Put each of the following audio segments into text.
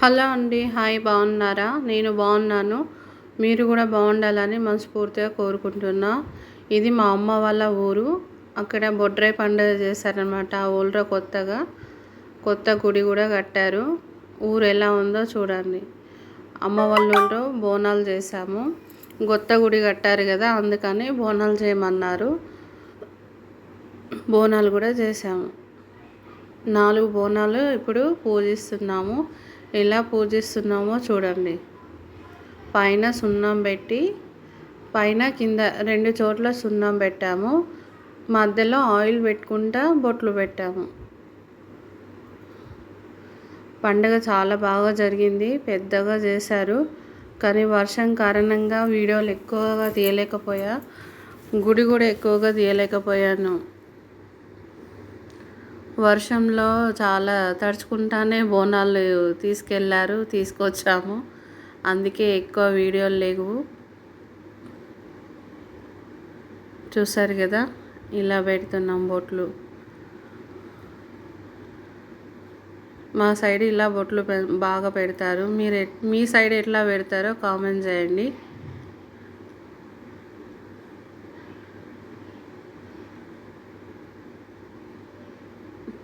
Hello అండి hi బాగున్నారా? నేను బాగున్నాను. మీరు కూడా బాగుండాలని మనస్ఫూర్తిగా కోరుకుంటున్నా. ఇది మా అమ్మ వాళ్ళ ఊరు. అక్కడ బొడ్రాయి పండుగ చేశారనమాట ఆ ఊళ్ళో కొత్తగా కొత్త గుడి కూడా కట్టారు. ఊరు ఎలా ఉందో చూడండి. అమ్మ వాళ్ళ ఊళ్ళో బోనాలు చేశాము. కొత్త గుడి కట్టారు కదా అందుకని బోనాలు చేయమన్నారు. బోనాలు కూడా చేశాము. నాలుగు బోనాలు ఇప్పుడు పూజిస్తున్నాము. ఎలా పూజిస్తున్నామో చూడండి. పైన సున్నం పెట్టి పైన కింద రెండు చోట్ల సున్నం పెట్టాము. మధ్యలో ఆయిల్ పెట్టుకుంటా బొట్లు పెట్టాము. పండగ చాలా బాగా జరిగింది పెద్దగా చేశారు. కానీ వర్షం కారణంగా వీడియోలు ఎక్కువగా తీయలేకపోయా గుడి కూడా ఎక్కువగా తీయలేకపోయాను. వర్షంలో చాలా తడుచుకుంటానే బోనాలు తీసుకెళ్ళారు తీసుకొచ్చాము. అందుకే ఎక్కువ వీడియోలు లేవు. చూసారు కదా ఇలా పెడుతున్నాం బొట్లు. మా సైడ్ ఇలా బొట్లు బాగా పెడతారు. మీరు మీ సైడ్ ఎట్లా పెడతారో కామెంట్ చేయండి.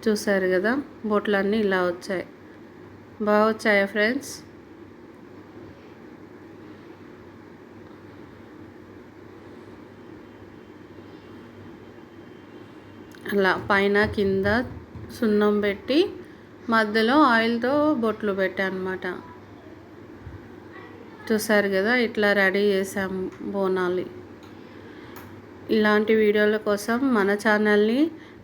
చూసారు కదా బొట్లన్నీ ఇలా వచ్చాయి. బాగా వచ్చాయా ఫ్రెండ్స్? అలా పైన కింద సున్నం పెట్టి మధ్యలో ఆయిల్తో బొట్లు పెట్టాను అనమాట చూసారు కదా ఇట్లా రెడీ చేసాము బోనాలి. ఇలాంటి వీడియోల కోసం మన ఛానల్ని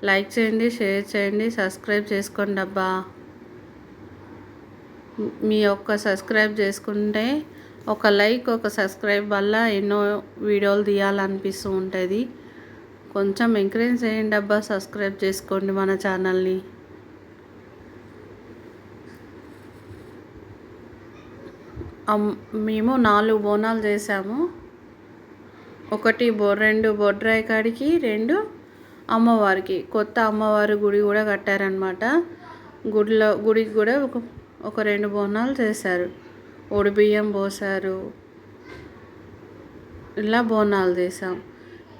లైక్ చేయండి షేర్ చేయండి సబ్స్క్రైబ్ చేసుకోండి అబ్బా. మీ యొక్క సబ్స్క్రైబ్ చేసుకుంటే ఒక లైక్ ఒక సబ్స్క్రైబ్ వల్ల ఎన్నో వీడియోలు తీయాలనిపిస్తూ ఉంటుంది. కొంచెం ఎంకరేజ్ చేయండి అబ్బా సబ్స్క్రైబ్ చేసుకోండి మన ఛానల్ని. మేము నాలుగు బోనాలు చేసాము. ఒకటి బొ రెండు బొడ్రాయి కాడికి రెండు అమ్మవారికి. కొత్త అమ్మవారి గుడి కూడా కట్టారనమాట గుడిలో గుడికి కూడా ఒక ఒక రెండు బోనాలు చేశారు. బియ్యం పోసారు ఇలా బోనాలు చేసాం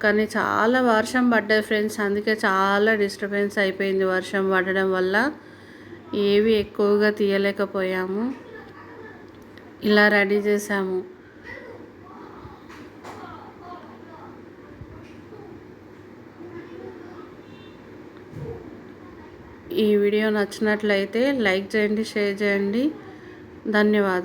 కానీ చాలా వర్షం పడ్డది ఫ్రెండ్స్. అందుకే చాలా డిస్టర్బెన్స్ అయిపోయింది వర్షం పడడం వల్ల. ఏవి ఎక్కువగా తీయలేకపోయాము. ఇలా రెడీ చేసాము ఈ వీడియో నచ్చినట్లయితే లైక్ చేయండి షేర్ చేయండి. ధన్యవాదాలు.